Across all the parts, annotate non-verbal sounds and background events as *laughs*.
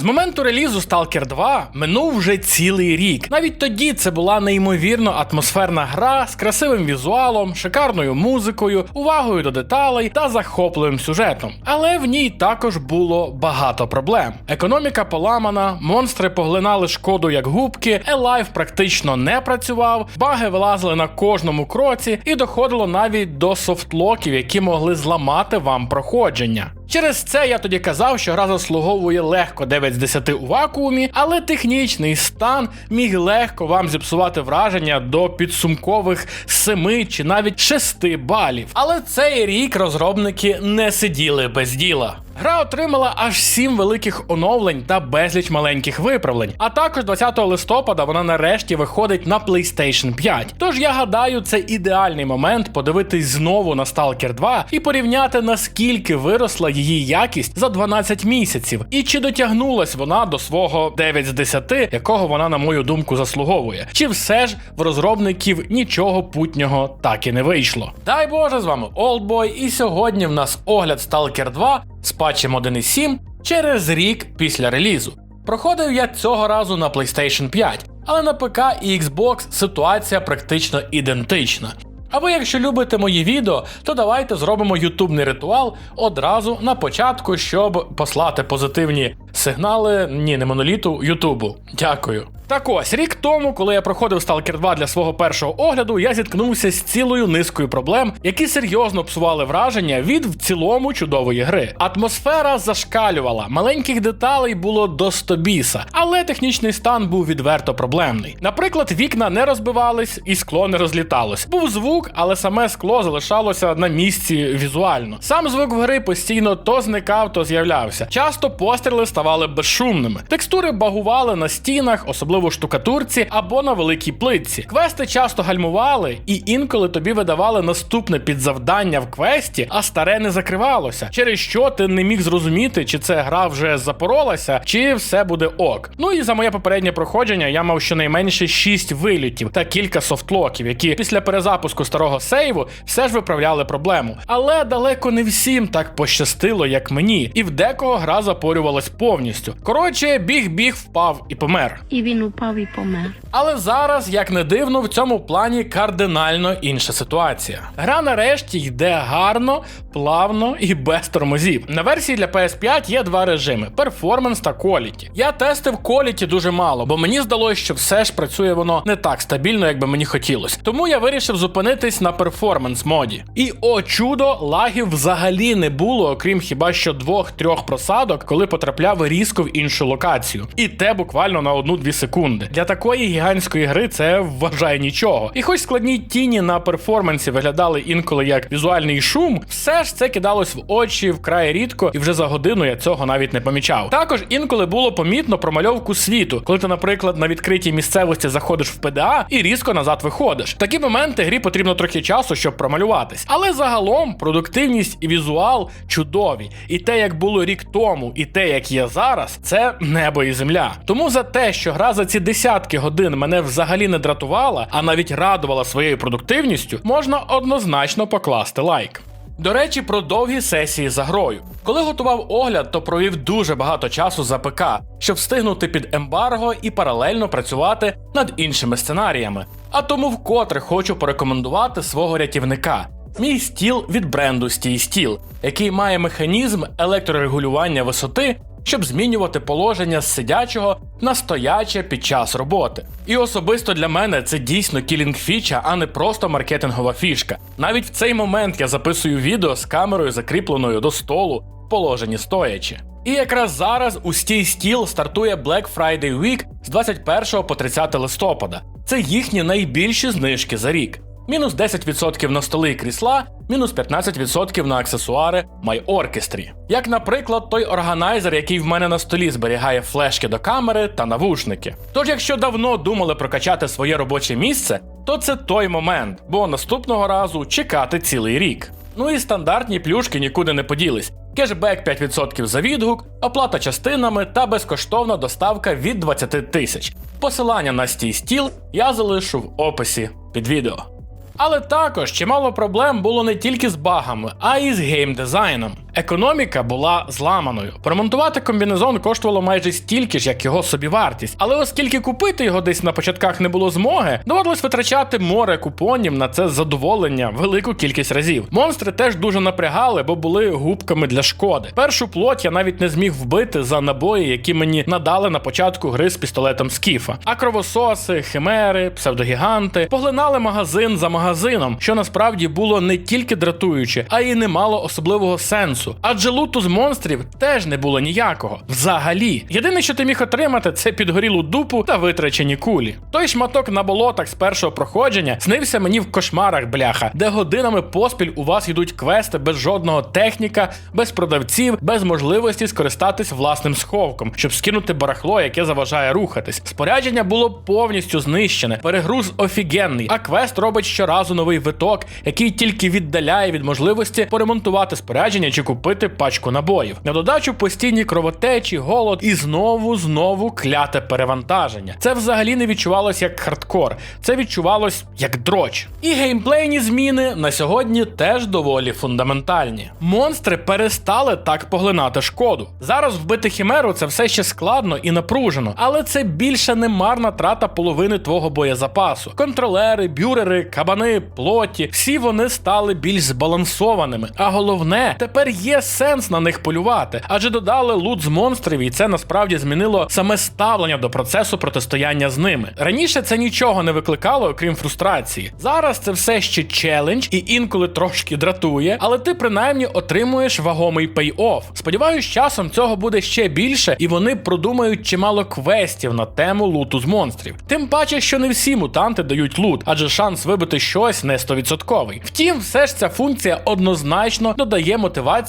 З моменту релізу Stalker 2 минув вже цілий рік. Навіть тоді це була неймовірно атмосферна гра з красивим візуалом, шикарною музикою, увагою до деталей та захопливим сюжетом. Але в ній також було багато проблем. Економіка поламана, монстри поглинали шкоду як губки, елайф практично не працював, баги вилазили на кожному кроці і доходило навіть до софтлоків, які могли зламати вам проходження. Через це я тоді казав, що гра заслуговує легко 9 з 10 у вакуумі, але технічний стан міг легко вам зіпсувати враження до підсумкових 7 чи навіть 6 балів. Але цей рік розробники не сиділи без діла. Гра отримала аж 7 великих оновлень та безліч маленьких виправлень. А також 20 листопада вона нарешті виходить на PlayStation 5. Тож я гадаю, це ідеальний момент подивитись знову на Stalker 2 і порівняти наскільки виросла її якість за 12 місяців, і чи дотягнулась вона до свого 9 з 10, якого вона, на мою думку, заслуговує. Чи все ж в розробників нічого путнього так і не вийшло. Дай Боже, з вами Oldboy, і сьогодні в нас огляд Stalker 2 з патчем 1.7 через рік після релізу. Проходив я цього разу на PlayStation 5, але на ПК і Xbox ситуація практично ідентична. А ви, якщо любите мої відео, то давайте зробимо ютубний ритуал одразу на початку, щоб послати позитивні сигнали, ні, не моноліту, Ютубу. Дякую. Так ось, рік тому, коли я проходив Stalker 2 для свого першого огляду, я зіткнувся з цілою низкою проблем, які серйозно псували враження від в цілому чудової гри. Атмосфера зашкалювала, маленьких деталей було до стобіса, але технічний стан був відверто проблемний. Наприклад, вікна не розбивались і скло не розліталось. Був звук, але саме скло залишалося на місці візуально. Сам звук в гри постійно то зникав, то з'являвся. Часто постріли ставали безшумними. Текстури багували на стінах, особливо штукатурці або на великій плитці. Квести часто гальмували, і інколи тобі видавали наступне підзавдання в квесті, а старе не закривалося. Через що ти не міг зрозуміти, чи це гра вже запоролася, чи все буде ок. Ну і за моє попереднє проходження я мав щонайменше 6 вилітів та кілька софтлоків, які після перезапуску старого сейву все ж виправляли проблему. Але далеко не всім так пощастило, як мені, і в декого гра запорювалась повністю. Коротше, біг-біг впав і помер. І він упав і помер. Але зараз, як не дивно, в цьому плані кардинально інша ситуація. Гра нарешті йде гарно, плавно і без тормозів. На версії для PS5 є два режими: перформанс та Quality. Я тестив Quality дуже мало, бо мені здалося, що все ж працює воно не так стабільно, як би мені хотілося. Тому я вирішив зупинитись на перформанс моді. І о чудо, лагів взагалі не було, окрім хіба що двох-трьох просадок, коли потрапляв різко в іншу локацію. І те буквально на одну-дві секунди. Для такої гігантської гри це вважає нічого. І хоч складні тіні на перформансі виглядали інколи як візуальний шум, все ж це кидалось в очі вкрай рідко, і вже за годину я цього навіть не помічав. Також інколи було помітно промальовку світу, коли ти, наприклад, на відкритій місцевості заходиш в ПДА і різко назад виходиш. В такі моменти грі потрібно трохи часу, щоб промалюватись. Але загалом продуктивність і візуал чудові. І те, як було рік тому, і те, як є зараз, це небо і земля. Тому за те, що гра за ці десятки годин мене взагалі не дратувала, а навіть радувала своєю продуктивністю, можна однозначно покласти лайк. До речі, про довгі сесії за грою. Коли готував огляд, то провів дуже багато часу за ПК, щоб встигнути під ембарго і паралельно працювати над іншими сценаріями. А тому вкотре хочу порекомендувати свого рятівника. Мій стіл від бренду Стій Стіл, який має механізм електрорегулювання висоти, щоб змінювати положення з сидячого на стояче під час роботи. І особисто для мене це дійсно кілінг фіча, а не просто маркетингова фішка. Навіть в цей момент я записую відео з камерою, закріпленою до столу, в положенні стоячи. І якраз зараз у стій стіл стартує Black Friday Week з 21 по 30 листопада. Це їхні найбільші знижки за рік. Мінус 10% на столи і крісла, мінус 15% на аксесуари MyOrchestry. Як, наприклад, той органайзер, який в мене на столі зберігає флешки до камери та навушники. Тож, якщо давно думали прокачати своє робоче місце, то це той момент, бо наступного разу чекати цілий рік. Ну і стандартні плюшки нікуди не поділись. Кешбек 5% за відгук, оплата частинами та безкоштовна доставка від 20 тисяч. Посилання на стій стіл я залишу в описі під відео. Але також чимало проблем було не тільки з багами, а й з геймдизайном. Економіка була зламаною. Поремонтувати комбінезон коштувало майже стільки ж, як його собівартість. Але оскільки купити його десь на початках не було змоги, доводилось витрачати море купонів на це задоволення велику кількість разів. Монстри теж дуже напрягали, бо були губками для шкоди. Першу плоть я навіть не зміг вбити за набої, які мені надали на початку гри з пістолетом Скіфа. А кровососи, химери, псевдогіганти поглинали магазин за магазином, що насправді було не тільки дратуюче, а й не мало особливого сенсу. Адже луту з монстрів теж не було ніякого. Взагалі, єдине, що ти міг отримати, це підгорілу дупу та витрачені кулі. Той шматок на болотах з першого проходження снився мені в кошмарах, бляха, де годинами поспіль у вас йдуть квести без жодного техніка, без продавців, без можливості скористатись власним сховком, щоб скинути барахло, яке заважає рухатись. Спорядження було повністю знищене, перегруз офігенний, а квест робить щоразу новий виток, який тільки віддаляє від можливості поремонтувати спорядження чи купити пачку набоїв. На додачу постійні кровотечі, голод і знову знову кляте перевантаження. Це взагалі не відчувалось як хардкор, це відчувалось як дроч. І геймплейні зміни на сьогодні теж доволі фундаментальні. Монстри перестали так поглинати шкоду. Зараз вбити хімеру це все ще складно і напружено, але це більше не марна трата половини твого боєзапасу. Контролери, бюрери, кабани, плоті, всі вони стали більш збалансованими. А головне, тепер є сенс на них полювати, адже додали лут з монстрів, і це насправді змінило саме ставлення до процесу протистояння з ними. Раніше це нічого не викликало, окрім фрустрації. Зараз це все ще челендж і інколи трошки дратує, але ти принаймні отримуєш вагомий пей-офф. Сподіваюсь, часом цього буде ще більше, і вони продумають чимало квестів на тему луту з монстрів. Тим паче, що не всі мутанти дають лут, адже шанс вибити щось не 100%. Втім, все ж ця функція однозначно додає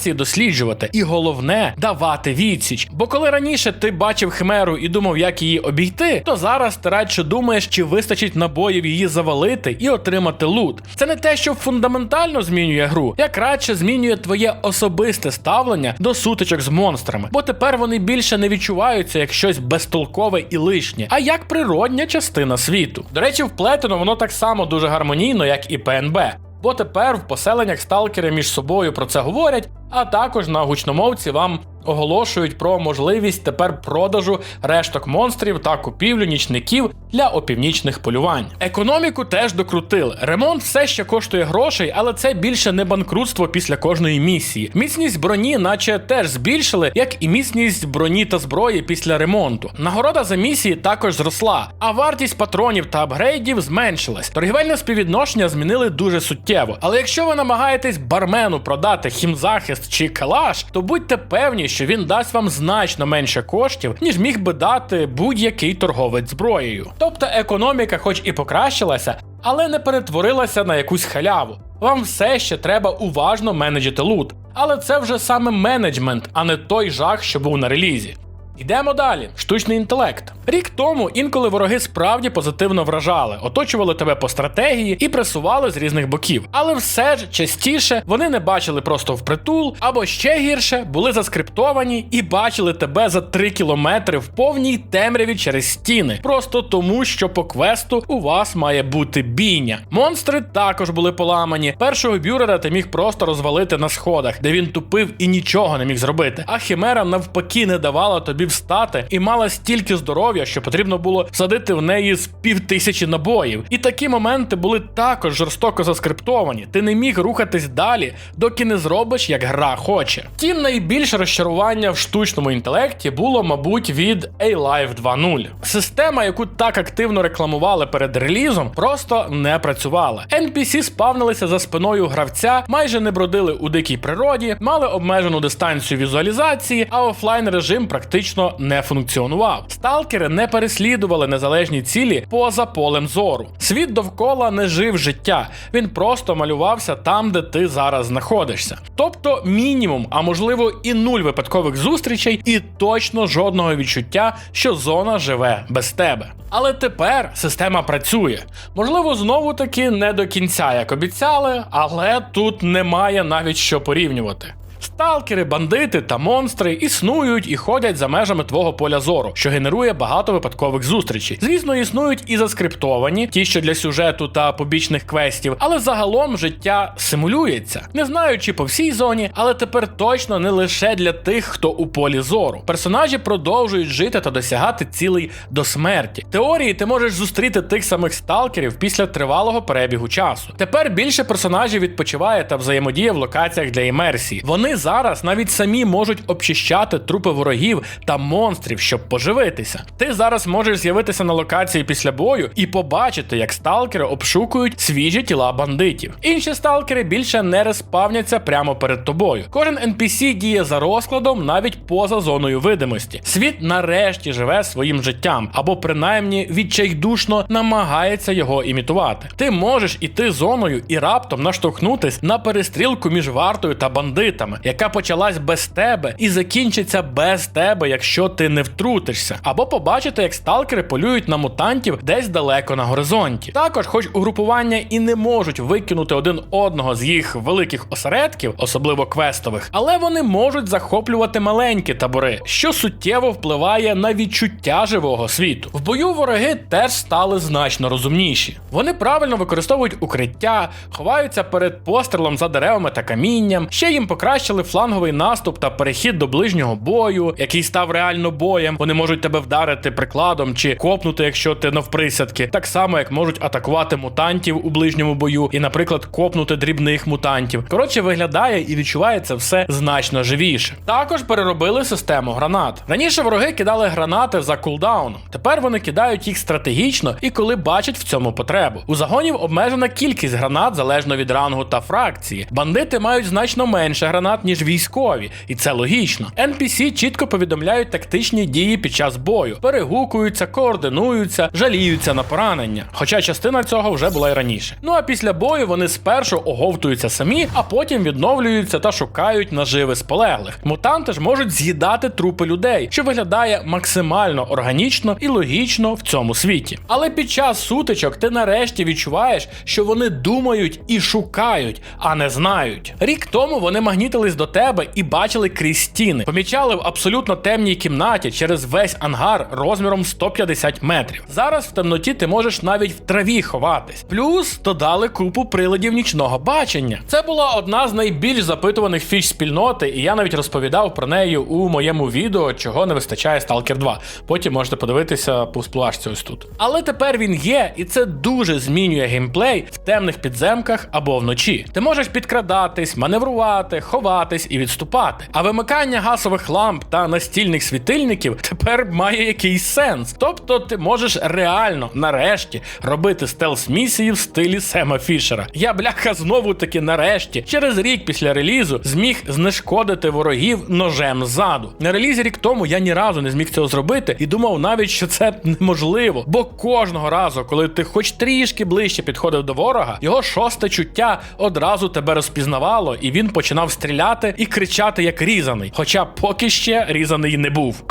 мотивації досліджувати, і головне давати відсіч. Бо коли раніше ти бачив хмеру і думав, як її обійти, то зараз ти радше думаєш, чи вистачить набоїв її завалити і отримати лут. Це не те, що фундаментально змінює гру, як радше змінює твоє особисте ставлення до сутичок з монстрами, бо тепер вони більше не відчуваються як щось безтолкове і лишнє, а як природня частина світу. До речі, вплетено воно так само дуже гармонійно, як і ПНБ. Бо тепер в поселеннях сталкери між собою про це говорять, а також на гучномовці вам оголошують про можливість тепер продажу решток монстрів та купівлю нічників для опівнічних полювань. Економіку теж докрутили. Ремонт все ще коштує грошей, але це більше не банкрутство після кожної місії. Міцність броні, наче теж збільшили, як і міцність броні та зброї після ремонту. Нагорода за місії також зросла, а вартість патронів та апгрейдів зменшилась. Торгівельне співвідношення змінили дуже суттєво. Але якщо ви намагаєтесь бармену продати хімзахист чи калаш, то будьте певні, що він дасть вам значно менше коштів, ніж міг би дати будь-який торговець зброєю. Тобто економіка, хоч і покращилася, але не перетворилася на якусь халяву. Вам все ще треба уважно менеджити лут. Але це вже саме менеджмент, а не той жах, що був на релізі. Йдемо далі. Штучний інтелект. Рік тому інколи вороги справді позитивно вражали, оточували тебе по стратегії і пресували з різних боків. Але все ж частіше вони не бачили просто впритул, або ще гірше були заскриптовані і бачили тебе за 3 кілометри в повній темряві через стіни, просто тому, що по квесту у вас має бути бійня. Монстри також були поламані. Першого бюрера ти міг просто розвалити на сходах, де він тупив і нічого не міг зробити. А химера навпаки не давала тобі встати і мала стільки здоров'я, що потрібно було садити в неї з півтисячі набоїв. І такі моменти були також жорстоко заскриптовані. Ти не міг рухатись далі, доки не зробиш, як гра хоче. Втім, найбільше розчарування в штучному інтелекті було, мабуть, від A-Live 2.0. Система, яку так активно рекламували перед релізом, просто не працювала. NPC спавнилися за спиною гравця, майже не бродили у дикій природі, мали обмежену дистанцію візуалізації, а офлайн режим практично не функціонував. Сталкери не переслідували незалежні цілі поза полем зору. Світ довкола не жив життя, він просто малювався там, де ти зараз знаходишся. Тобто мінімум, а можливо і нуль випадкових зустрічей, і точно жодного відчуття, що зона живе без тебе. Але тепер система працює. Можливо, знову таки не до кінця, як обіцяли, але тут немає навіть що порівнювати. Сталкери, бандити та монстри існують і ходять за межами твого поля зору, що генерує багато випадкових зустрічей. Звісно, існують і заскриптовані, ті, що для сюжету та побічних квестів, але загалом життя симулюється. Не знаю, чи по всій зоні, але тепер точно не лише для тих, хто у полі зору. Персонажі продовжують жити та досягати цілей до смерті. Теорії ти можеш зустріти тих самих сталкерів після тривалого перебігу часу. Тепер більше персонажів відпочиває та взаємодіє в локаціях для імерсії. Вони зараз навіть самі можуть обчищати трупи ворогів та монстрів, щоб поживитися. Ти зараз можеш з'явитися на локації після бою і побачити, як сталкери обшукують свіжі тіла бандитів. Інші сталкери більше не респавняться прямо перед тобою. Кожен NPC діє за розкладом навіть поза зоною видимості. Світ нарешті живе своїм життям, або принаймні відчайдушно намагається його імітувати. Ти можеш іти зоною і раптом наштовхнутись на перестрілку між вартою та бандитами, яка почалась без тебе і закінчиться без тебе, якщо ти не втрутишся, або побачити, як сталкери полюють на мутантів десь далеко на горизонті. Також, хоч угрупування і не можуть викинути один одного з їх великих осередків, особливо квестових, але вони можуть захоплювати маленькі табори, що суттєво впливає на відчуття живого світу. В бою вороги теж стали значно розумніші. Вони правильно використовують укриття, ховаються перед пострілом за деревами та камінням. Ще їм покращили фланговий наступ та перехід до ближнього бою, який став реально боєм. Вони можуть тебе вдарити прикладом чи копнути, якщо ти навприсядки, так само як можуть атакувати мутантів у ближньому бою, і, наприклад, копнути дрібних мутантів. Коротше, виглядає і відчувається все значно живіше. Також переробили систему гранат. Раніше вороги кидали гранати за кулдауном. Тепер вони кидають їх стратегічно і коли бачать в цьому потребу. У загонів обмежена кількість гранат залежно від рангу та фракції. Бандити мають значно менше гранат, ніж військові, і це логічно. NPC чітко повідомляють тактичні дії під час бою, перегукуються, координуються, жаліються на поранення. Хоча частина цього вже була й раніше. Ну а після бою вони спершу оговтуються самі, а потім відновлюються та шукають наживи з полеглих. Мутанти ж можуть з'їдати трупи людей, що виглядає максимально органічно і логічно в цьому світі. Але під час сутичок ти нарешті відчуваєш, що вони думають і шукають, а не знають. Рік тому вони магнітились до тебе і бачили крізь стіни, помічали в абсолютно темній кімнаті через весь ангар розміром 150 метрів. Зараз в темноті ти можеш навіть в траві ховатись. Плюс додали купу приладів нічного бачення. Це була одна з найбільш запитуваних фіч спільноти, і я навіть розповідав про неї у моєму відео, чого не вистачає Stalker 2. Потім можете подивитися по сплашці ось тут. Але тепер він є, і це дуже змінює геймплей в темних підземках або вночі. Ти можеш підкрадатись, маневрувати, ховатись і відступати. А вимикання газових ламп та настільних світильників тепер має якийсь сенс. Тобто ти можеш реально нарешті робити стелс місії в стилі Сема Фішера. Я бляха знову таки нарешті, через рік після релізу, зміг знешкодити ворогів ножем ззаду. На релізі рік тому я ні разу не зміг цього зробити і думав навіть, що це неможливо. Бо кожного разу, коли ти хоч трішки ближче підходив до ворога, його шосте чуття одразу тебе розпізнавало, і він починав стріляти і кричати як різаний. Хоча поки ще різаний не був.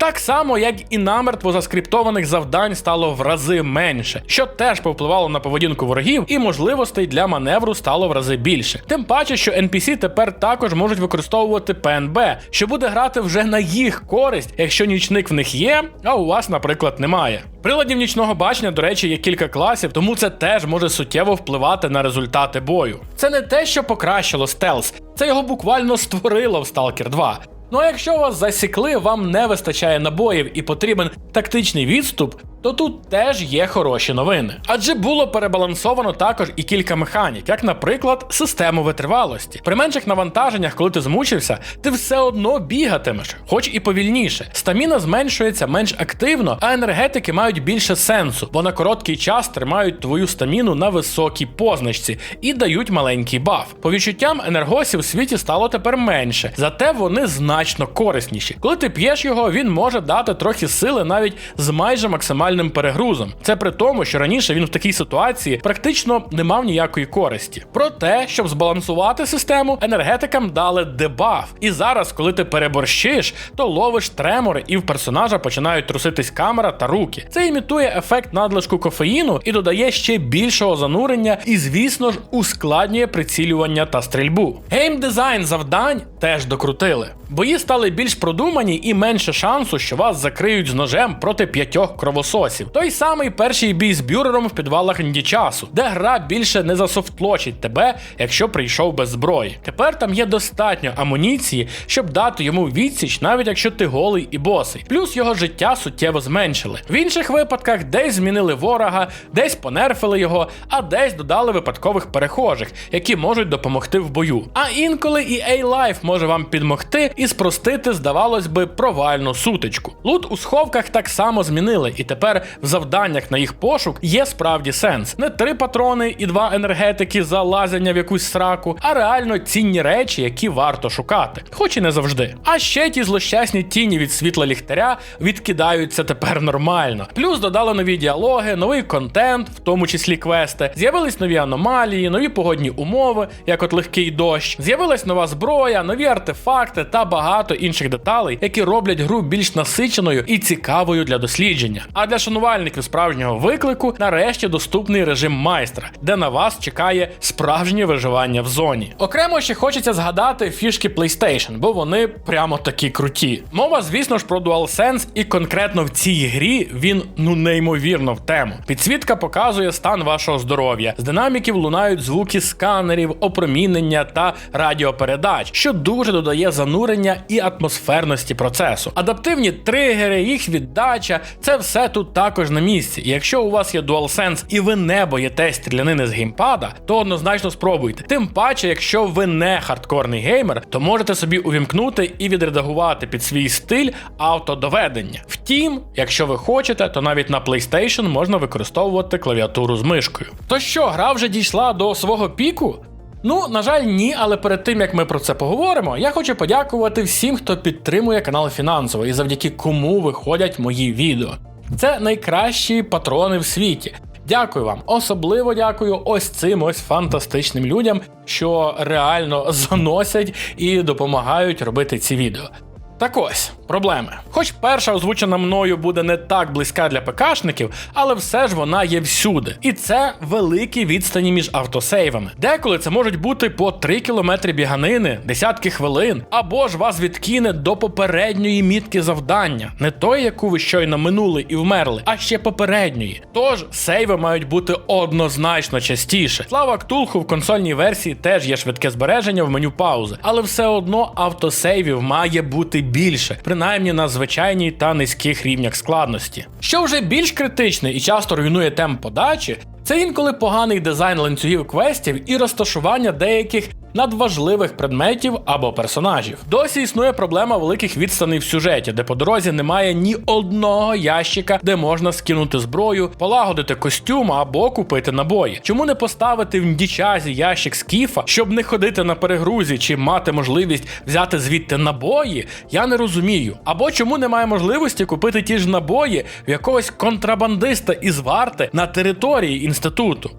Так само, як і намертво заскриптованих завдань стало в рази менше, що теж повпливало на поведінку ворогів, і можливостей для маневру стало в рази більше. Тим паче, що NPC тепер також можуть використовувати ПНБ, що буде грати вже на їх користь, якщо нічник в них є, а у вас, наприклад, немає. Приладів нічного бачення, до речі, є кілька класів, тому це теж може суттєво впливати на результати бою. Це не те, що покращило стелс, це його буквально створило в Stalker 2. Ну а якщо вас засікли, вам не вистачає набоїв і потрібен тактичний відступ, то тут теж є хороші новини. Адже було перебалансовано також і кілька механік, як, наприклад, систему витривалості. При менших навантаженнях, коли ти змучився, ти все одно бігатимеш, хоч і повільніше. Стаміна зменшується менш активно, а енергетики мають більше сенсу, бо на короткий час тримають твою стаміну на високій позначці і дають маленький баф. По відчуттям енергосів в світі стало тепер менше, зате вони значно корисніші. Коли ти п'єш його, він може дати трохи сили навіть з майже максимальним максимальним перегрузом. Це при тому, що раніше він в такій ситуації практично не мав ніякої користі. Проте, щоб збалансувати систему, енергетикам дали дебаф. І зараз, коли ти переборщиш, то ловиш тремори, і в персонажа починають труситись камера та руки. Це імітує ефект надлишку кофеїну і додає ще більшого занурення, і, звісно ж, ускладнює прицілювання та стрільбу. Геймдизайн завдань теж докрутили. Бої стали більш продумані і менше шансу, що вас закриють з ножем проти п'ятьох кровососів. Той самий перший бій з бюрером в підвалах часу, де гра більше не засофтлочить тебе, якщо прийшов без зброї. Тепер там є достатньо амуніції, щоб дати йому відсіч, навіть якщо ти голий і босий. Плюс його життя суттєво зменшили. В інших випадках десь змінили ворога, десь понерфили його, а десь додали випадкових перехожих, які можуть допомогти в бою. А інколи і A-Life може вам підмогти і спростити, здавалось би, провальну сутичку. Лут у сховках так само змінили, і тепер в завданнях на їх пошук є справді сенс. Не три патрони і два енергетики за лазення в якусь сраку, а реально цінні речі, які варто шукати, хоч і не завжди. А ще ті злощасні тіні від світла ліхтаря відкидаються тепер нормально. Плюс додали нові діалоги, новий контент, в тому числі квести. З'явились нові аномалії, нові погодні умови, як от легкий дощ. З'явилась нова зброя, нові артефакти та багато інших деталей, які роблять гру більш насиченою і цікавою для дослідження. А для шанувальників справжнього виклику нарешті доступний режим майстра, де на вас чекає справжнє виживання в зоні. Окремо ще хочеться згадати фішки PlayStation, бо вони прямо такі круті. Мова, звісно ж, про DualSense, і конкретно в цій грі він ну неймовірно в тему. Підсвітка показує стан вашого здоров'я. З динаміків лунають звуки сканерів, опромінення та радіопередач, що дуже додає занурення і атмосферності процесу. Адаптивні тригери, їх віддача це все тут також на місці. І якщо у вас є DualSense і ви не боїтесь стрілянини з геймпада, то однозначно спробуйте. Тим паче, якщо ви не хардкорний геймер, то можете собі увімкнути і відредагувати під свій стиль автодоведення. Втім, якщо ви хочете, то навіть на PlayStation можна використовувати клавіатуру з мишкою. То що, гра вже дійшла до свого піку? Ну, на жаль, ні, але перед тим як ми про це поговоримо, я хочу подякувати всім, хто підтримує канал фінансово і завдяки кому виходять мої відео. Це найкращі патрони в світі. Дякую вам, особливо дякую ось цим ось фантастичним людям, що реально заносять і допомагають робити ці відео. Так ось, проблеми. Хоч перша озвучена мною буде не так близька для ПКшників, але все ж вона є всюди. І це великі відстані між автосейвами. Деколи це можуть бути по 3 кілометри біганини, десятки хвилин, або ж вас відкине до попередньої мітки завдання, не той, яку ви щойно минули і вмерли, а ще попередньої. Тож сейви мають бути однозначно частіше. Слава Ктулху в консольній версії теж є швидке збереження в меню паузи, але все одно автосейвів має бути більше, принаймні на звичайній та низьких рівнях складності. Що вже більш критичне і часто руйнує темп подачі, це інколи поганий дизайн ланцюгів квестів і розташування деяких надважливих предметів або персонажів. Досі існує проблема великих відстаней в сюжеті, де по дорозі немає ні одного ящика, де можна скинути зброю, полагодити костюм або купити набої. Чому не поставити в дічазі ящик скіфа, щоб не ходити на перегрузі чи мати можливість взяти звідти набої? Я не розумію. Або чому немає можливості купити ті ж набої в якогось контрабандиста із варти на території інституту?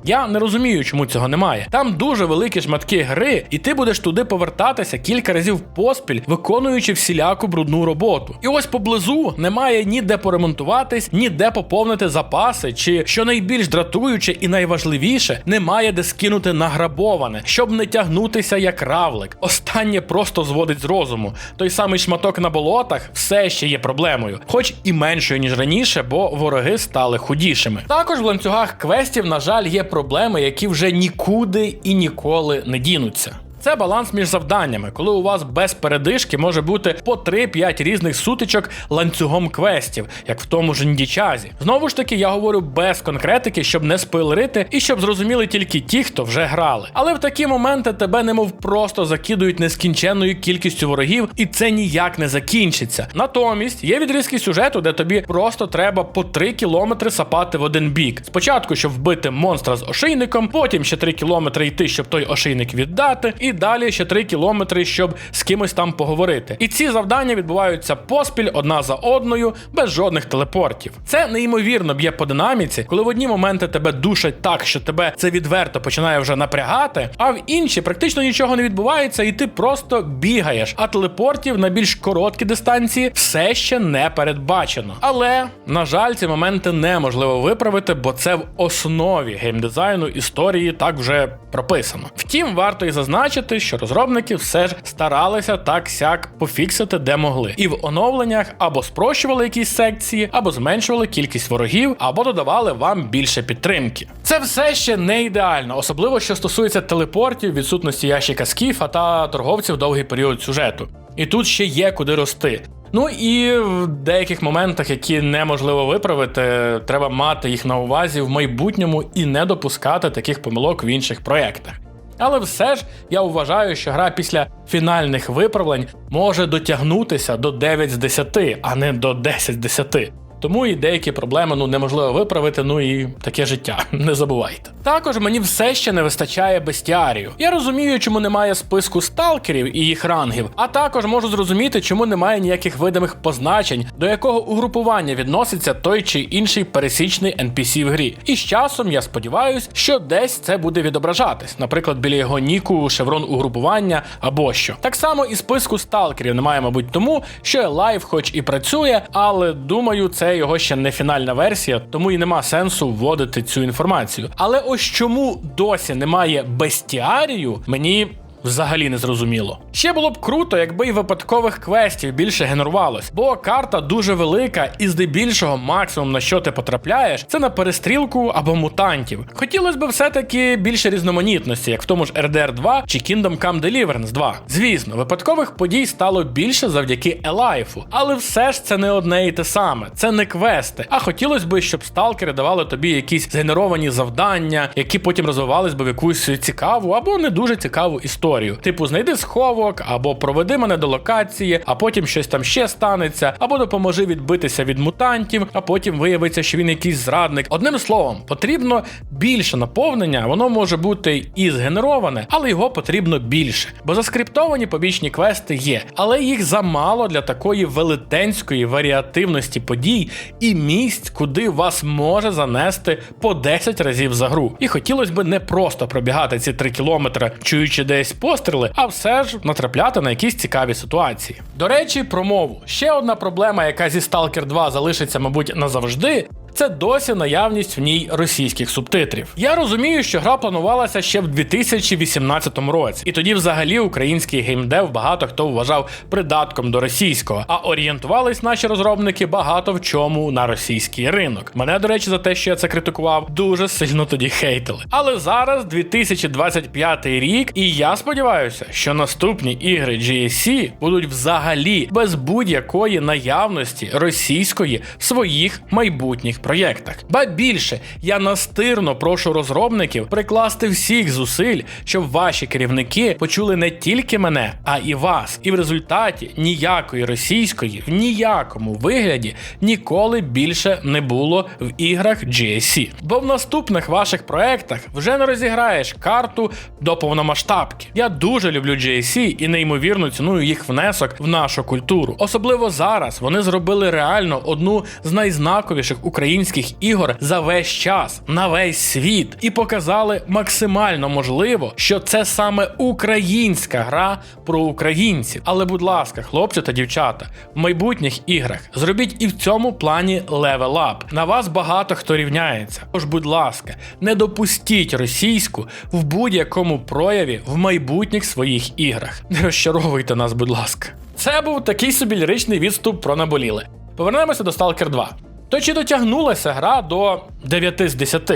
Я не розумію, чому цього немає. Там дуже великі шматки гри і ти будеш туди повертатися кілька разів поспіль, виконуючи всіляку брудну роботу. І ось поблизу немає ніде поремонтуватись, ніде поповнити запаси, чи що найбільш дратуюче і найважливіше, немає де скинути награбоване, щоб не тягнутися як равлик. Останнє просто зводить з розуму. Той самий шматок на болотах все ще є проблемою, хоч і меншою ніж раніше, бо вороги стали худішими. Також в ланцюгах квестів, на жаль, є проблеми, які вже нікуди і ніколи не дінуться. Це баланс між завданнями, коли у вас без передишки може бути по 3-5 різних сутичок ланцюгом квестів, як в тому ж Індічазі. Знову ж таки, я говорю без конкретики, щоб не спойлерити і щоб зрозуміли тільки ті, хто вже грали. Але в такі моменти тебе немов просто закидують нескінченною кількістю ворогів, і це ніяк не закінчиться. Натомість є відрізки сюжету, де тобі просто треба по 3 кілометри сапати в один бік. Спочатку, щоб вбити монстра з ошейником, потім ще 3 кілометри йти, щоб той ошейник віддати. І далі ще 3 кілометри, щоб з кимось там поговорити. І ці завдання відбуваються поспіль одна за одною, без жодних телепортів. Це неймовірно б'є по динаміці, коли в одні моменти тебе душать так, що тебе це відверто починає вже напрягати, а в інші практично нічого не відбувається, і ти просто бігаєш. А телепортів на більш короткі дистанції все ще не передбачено. Але на жаль, ці моменти неможливо виправити, бо це в основі геймдизайну історії так вже прописано. Втім, варто і зазначити, що розробники все ж старалися так сяк пофіксити, де могли, і в оновленнях або спрощували якісь секції, або зменшували кількість ворогів, або додавали вам більше підтримки. Це все ще не ідеально, особливо що стосується телепортів, відсутності ящика скіфа та торговців довгий період сюжету. І тут ще є куди рости. Ну і в деяких моментах, які неможливо виправити, треба мати їх на увазі в майбутньому і не допускати таких помилок в інших проєктах. Але все ж я вважаю, що гра після фінальних виправлень може дотягнутися до 9 з 10, а не до 10 з 10. Тому і деякі проблеми ну неможливо виправити, ну і таке життя, *laughs* не забувайте. Також мені все ще не вистачає бестіарію. Я розумію, чому немає списку сталкерів і їх рангів, а також можу зрозуміти, чому немає ніяких видимих позначень, до якого угрупування відноситься той чи інший пересічний NPC в грі. І з часом я сподіваюся, що десь це буде відображатись, наприклад, біля його ніку, шеврон угрупування або що. Так само і списку сталкерів немає, мабуть, тому що лайв, хоч і працює, але думаю, це його ще не фінальна версія, тому і нема сенсу вводити цю інформацію. Але ось чому досі немає бестіарію, мені. Взагалі не зрозуміло. Ще було б круто, якби й випадкових квестів більше генерувалось, бо карта дуже велика, і здебільшого максимум на що ти потрапляєш, це на перестрілку або мутантів. Хотілося б все-таки більше різноманітності, як в тому ж RDR 2 чи Kingdom Come Deliverance 2. Звісно, випадкових подій стало більше завдяки Елайфу, але все ж це не одне і те саме, це не квести. А хотілося б, щоб сталкери давали тобі якісь згенеровані завдання, які потім розвивались би в якусь цікаву або не дуже цікаву історію. Типу, знайди сховок, або проведи мене до локації, а потім щось там ще станеться, або допоможи відбитися від мутантів, а потім виявиться, що він якийсь зрадник. Одним словом, потрібно більше наповнення, воно може бути і згенероване, але його потрібно більше. Бо заскриптовані побічні квести є, але їх замало для такої велетенської варіативності подій і місць, куди вас може занести по 10 разів за гру. І хотілося б не просто пробігати ці 3 кілометри, чуючи десь постріли, а все ж натрапляти на якісь цікаві ситуації. До речі, про мову. Ще одна проблема, яка зі Stalker 2 залишиться, мабуть, назавжди. Це досі наявність в ній російських субтитрів. Я розумію, що гра планувалася ще в 2018 році, і тоді, взагалі, український геймдев багато хто вважав придатком до російського, а орієнтувались наші розробники багато в чому на російський ринок. Мене, до речі, за те, що я це критикував, дуже сильно тоді хейтили. Але зараз 2025 рік, і я сподіваюся, що наступні ігри GSC будуть взагалі без будь-якої наявності російської своїх майбутніх проєктах. Ба більше я настирно прошу розробників прикласти всіх зусиль, щоб ваші керівники почули не тільки мене, а і вас. І в результаті ніякої російської в ніякому вигляді ніколи більше не було в іграх GSC. Бо в наступних ваших проектах вже не розіграєш карту до повномасштабки. Я дуже люблю GSC і неймовірно ціную їх внесок в нашу культуру. Особливо зараз вони зробили реально одну з найзнаковіших українських ігор за весь час на весь світ і показали максимально можливо, що це саме українська гра про українців. Але, будь ласка, хлопці та дівчата, в майбутніх іграх зробіть і в цьому плані левел ап. На вас багато хто рівняється. Тож, будь ласка, не допустіть російську в будь-якому прояві в майбутніх своїх іграх. Не розчаровуйте нас, будь ласка. Це був такий собі ліричний відступ про наболіле. Повернемося до Stalker 2. То чи дотягнулася гра до 9 з 10?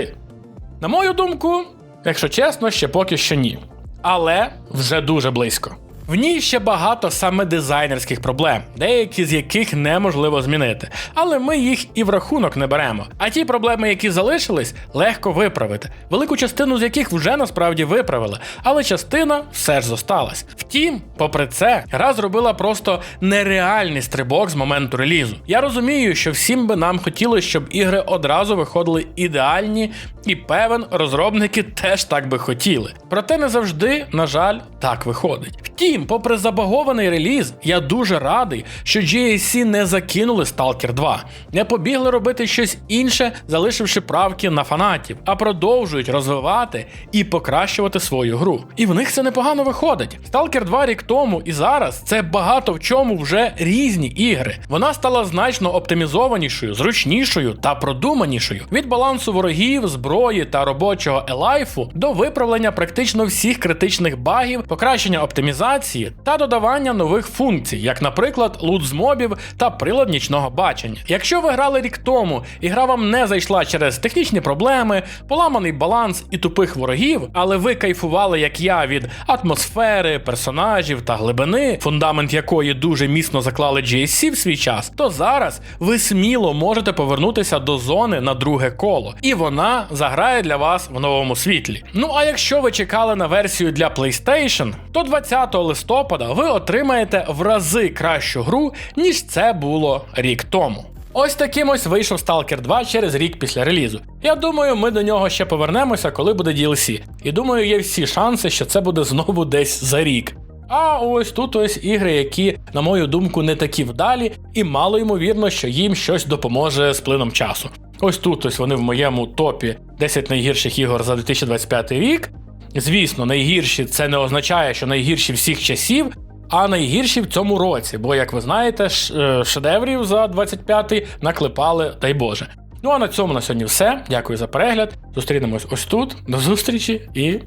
На мою думку, якщо чесно, ще поки що ні. Але вже дуже близько. В ній ще багато саме дизайнерських проблем, деякі з яких неможливо змінити, але ми їх і в рахунок не беремо. А ті проблеми, які залишились, легко виправити. Велику частину з яких вже насправді виправили, але частина все ж зосталась. Втім, попри це, гра зробила просто нереальний стрибок з моменту релізу. Я розумію, що всім би нам хотілося, щоб ігри одразу виходили ідеальні, і певен, розробники теж так би хотіли. Проте не завжди, на жаль, так виходить. Втім, попри забагований реліз, я дуже радий, що GAC не закинули Stalker 2, не побігли робити щось інше, залишивши правки на фанатів, а продовжують розвивати і покращувати свою гру. І в них це непогано виходить. Stalker 2 рік тому і зараз це багато в чому вже різні ігри. Вона стала значно оптимізованішою, зручнішою та продуманішою. Від балансу ворогів, зброї та робочого елайфу до виправлення практично всіх критичних багів, покращення оптимізації та додавання нових функцій, як, наприклад, лут з мобів та прилад нічного бачення. Якщо ви грали рік тому і гра вам не зайшла через технічні проблеми, поламаний баланс і тупих ворогів, але ви кайфували, як я, від атмосфери, персонажів та глибини, фундамент якої дуже міцно заклали GSC в свій час, то зараз ви сміло можете повернутися до зони на друге коло, і вона заграє для вас в новому світлі. Ну а якщо ви чекали на версію для PlayStation, то 20 листопада ви отримаєте в рази кращу гру, ніж це було рік тому. Ось таким ось вийшов Stalker 2 через рік після релізу. Я думаю, ми до нього ще повернемося, коли буде DLC. І думаю, є всі шанси, що це буде знову десь за рік. А ось тут ось ігри, які, на мою думку, не такі вдалі, і мало ймовірно, що їм щось допоможе з плином часу. Ось тут ось вони в моєму топі 10 найгірших ігор за 2025 рік. Звісно, найгірші це не означає, що найгірші всіх часів, а найгірші в цьому році, бо, як ви знаєте, е, шедеврів за 25-й наклепали, дай Боже. Ну а на цьому на сьогодні все. Дякую за перегляд. Зустрінемось ось тут. До зустрічі і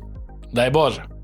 дай Боже!